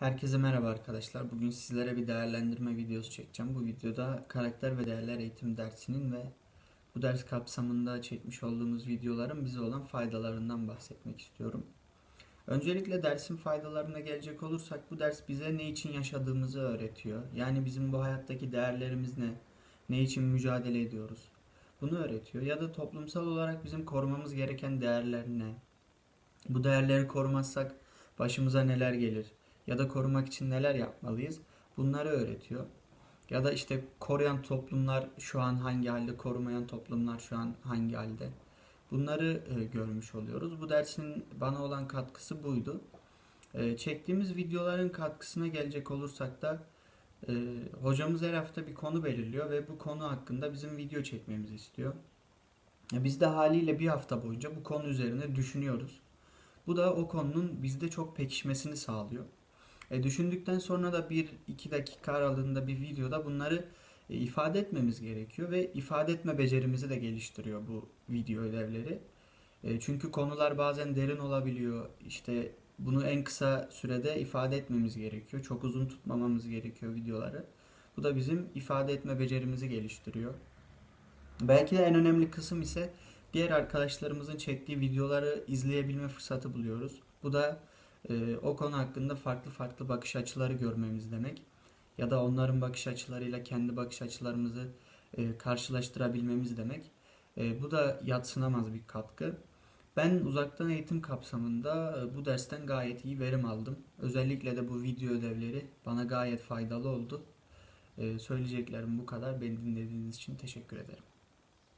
Herkese merhaba arkadaşlar. Bugün sizlere bir değerlendirme videosu çekeceğim. Bu videoda karakter ve değerler eğitim dersinin ve bu ders kapsamında çekmiş olduğumuz videoların bize olan faydalarından bahsetmek istiyorum. Öncelikle dersin faydalarına gelecek olursak bu ders bize ne için yaşadığımızı öğretiyor. Yani bizim bu hayattaki değerlerimiz ne? Ne için mücadele ediyoruz? Bunu öğretiyor. Ya da toplumsal olarak bizim korumamız gereken değerler ne? Bu değerleri korumazsak başımıza neler gelir? Ya da korumak için neler yapmalıyız? Bunları öğretiyor. Ya da işte koruyan toplumlar şu an hangi halde, korumayan toplumlar şu an hangi halde? Bunları e, görmüş oluyoruz. Bu dersin bana olan katkısı buydu. E, çektiğimiz videoların katkısına gelecek olursak da e, hocamız her hafta bir konu belirliyor ve bu konu hakkında bizim video çekmemizi istiyor. E, Biz de haliyle bir hafta boyunca bu konu üzerine düşünüyoruz. Bu da o konunun bizde çok pekişmesini sağlıyor. E, düşündükten sonra da 1-2 dakika aralığında bir videoda bunları e, ifade etmemiz gerekiyor ve ifade etme becerimizi de geliştiriyor bu video ödevleri. E, çünkü konular bazen derin olabiliyor. İşte bunu en kısa sürede ifade etmemiz gerekiyor. Çok uzun tutmamamız gerekiyor videoları. Bu da bizim ifade etme becerimizi geliştiriyor. Belki de en önemli kısım ise diğer arkadaşlarımızın çektiği videoları izleyebilme fırsatı buluyoruz. Bu da e, o konu hakkında farklı farklı bakış açıları görmemiz demek. Ya da onların bakış açılarıyla kendi bakış açılarımızı e, karşılaştırabilmemiz demek. E, bu da yatsınamaz bir katkı. Ben uzaktan eğitim kapsamında e, bu dersten gayet iyi verim aldım. Özellikle de bu video ödevleri bana gayet faydalı oldu. Söyleyeceklerim bu kadar. Beni dinlediğiniz için teşekkür ederim.